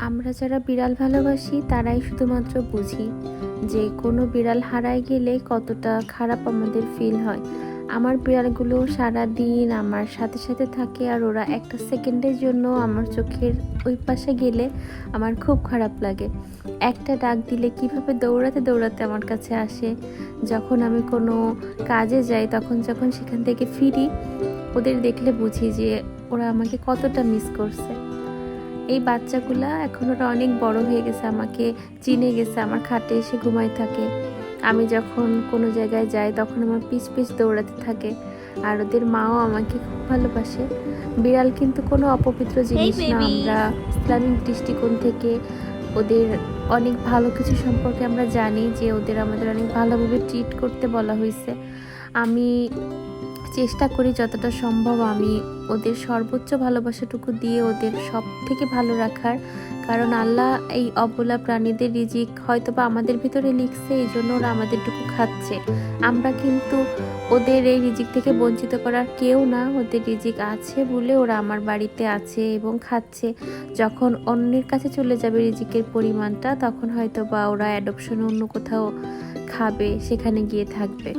আমরা যারা বিড়াল ভালোবাসি, তারাই শুধুমাত্র বুঝি যে কোনো বিড়াল হারায় গেলে কতটা খারাপ আমাদের ফিল হয়। আমার বিড়ালগুলো সারা দিন আমার সাথে সাথে থাকে আর ওরা একটা সেকেন্ডের জন্য আমার চোখের ওই পাশে গেলে আমার খুব খারাপ লাগে। একটা ডাক দিলে কীভাবে দৌড়াতে দৌড়াতে আমার কাছে আসে? যখন আমি কোনো কাজে যাই, তখন যখন সেখান থেকে ফিরি, ওদের দেখলে বুঝি যে ওরা আমাকে কতটা মিস করছে। এই বাচ্চাগুলা এখন ওরা অনেক বড় হয়ে গেছে আমাকে চিনে গেছে আমার খাটে এসে ঘুমাই থাকে। আমি যখন কোনো জায়গায় যাই তখন আমার পিছ পিছ দৌড়াতে থাকে আর ওদের মাও আমাকে খুব ভালোবাসে। বিড়াল কিন্তু কোনো অপবিত্র জিনিস না আমরা ইসলামিক দৃষ্টিকোণ থেকে ওদের অনেক ভালো কিছু সম্পর্কে আমরা জানি যে ওদের আমাদের অনেক ভালোভাবে ট্রিট করতে বলা হয়েছে। আমি চেষ্টা করি যতটা সম্ভব আমি ওদের সর্বোচ্চ ভালোবাসাটুকু দিয়ে ওদের সব থেকে ভালো রাখার। কারণ আল্লাহ এই অবলা প্রাণীদের রিজিক হয়তো বা আমাদের ভিতরে লিখছে এই জন্য ওরা আমাদেরটুকু খাচ্ছে। আমরা কিন্তু ওদের এই রিজিক থেকে বঞ্চিত করার কেউ না, ওদের রিজিক আছে বলে ওরা আমার বাড়িতে আছে এবং খাচ্ছে। যখন অন্যের কাছে চলে যাবে রিজিকের পরিমাণটা, তখন হয়তো বা ওরা অ্যাডপশন অন্য কোথাও খাবে, সেখানে গিয়ে থাকবে।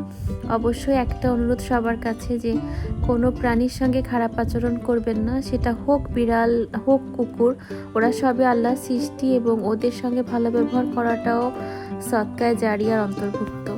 অবশ্যই একটা অনুরোধ সবার কাছে যে, কোনো প্রাণীর সঙ্গে খারাপ আচরণ করবেন না, সেটা হোক বিড়াল, হোক কুকুর, ওরা সবে আল্লাহ সৃষ্টি এবং ওদের সঙ্গে ভালো ব্যবহার করাটাও সৎকায় জারিয়ার অন্তর্ভুক্ত।